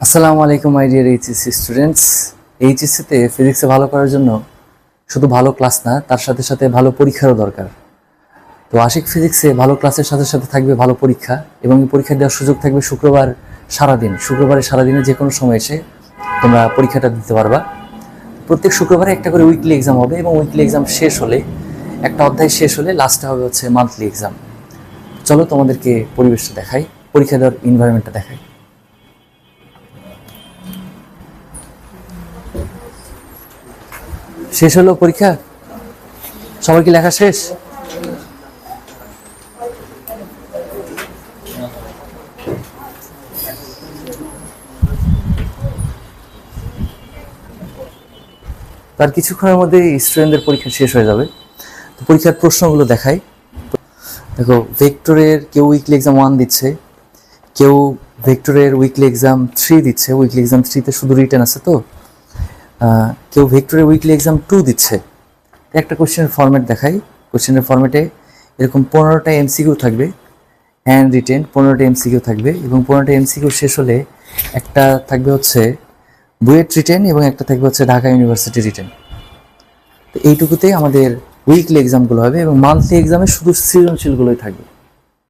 আসসালামু আলাইকুম my dear HSC students এইচএসসিতে ফিজিক্সে ভালো করার জন্য শুধু ভালো ক্লাস না, তার সাথে সাথে ভালো পরীক্ষারও দরকার। তো আশিক ফিজিক্সে ভালো ক্লাসের সাথে সাথে থাকবে ভালো পরীক্ষা এবং পরীক্ষা দেওয়ার সুযোগ থাকবে শুক্রবার সারাদিন। শুক্রবারে সারাদিনে যে কোনো সময় এসে তোমরা পরীক্ষাটা দিতে পারবা। প্রত্যেক শুক্রবারে একটা করে উইকলি এক্সাম হবে এবং উইকলি এক্সাম শেষ হলে, একটা অধ্যায় শেষ হলে লাস্টে হবে হচ্ছে মান্থলি এক্সাম চলো তোমাদেরকে পরিবেশটা দেখাই, পরীক্ষা দেওয়ার এনভায়রনমেন্টটা দেখাই। শেষ হলো পরীক্ষা? সবার কি লেখা শেষ? তার কিছুক্ষণের মধ্যে স্টুডেন্টদের পরীক্ষা শেষ হয়ে যাবে। তো পরীক্ষার প্রশ্নগুলো দেখাই। দেখো ভেক্টরের কেউ উইকলি এক্সাম ওয়ান দিচ্ছে, কেউ ভেক্টরের উইকলি এক্সাম থ্রি দিচ্ছে। উইকলি এক্সাম থ্রিতে শুধু রিটার্ন আছে তো? কেউ ভেক্টরের উইকলি এক্সাম টু দিচ্ছে। একটা কোশ্চেনের ফরম্যাট দেখাই। কোশ্চেনের ফরম্যাটে এরকম পনেরোটা এমসিকিউ থাকবে হ্যান্ড রিটেন পনেরোটা এমসিকিউ থাকবে এবং পনেরোটা এমসিকিউ শেষ হলে একটা থাকবে হচ্ছে বুয়েট রিটেন এবং একটা থাকবে হচ্ছে ঢাকা ইউনিভার্সিটি রিটেন তো এইটুকুতেই আমাদের উইকলি এক্সামগুলো হবে এবং মান্থলি এক্সামে শুধু সৃজনশীলগুলোই থাকবে।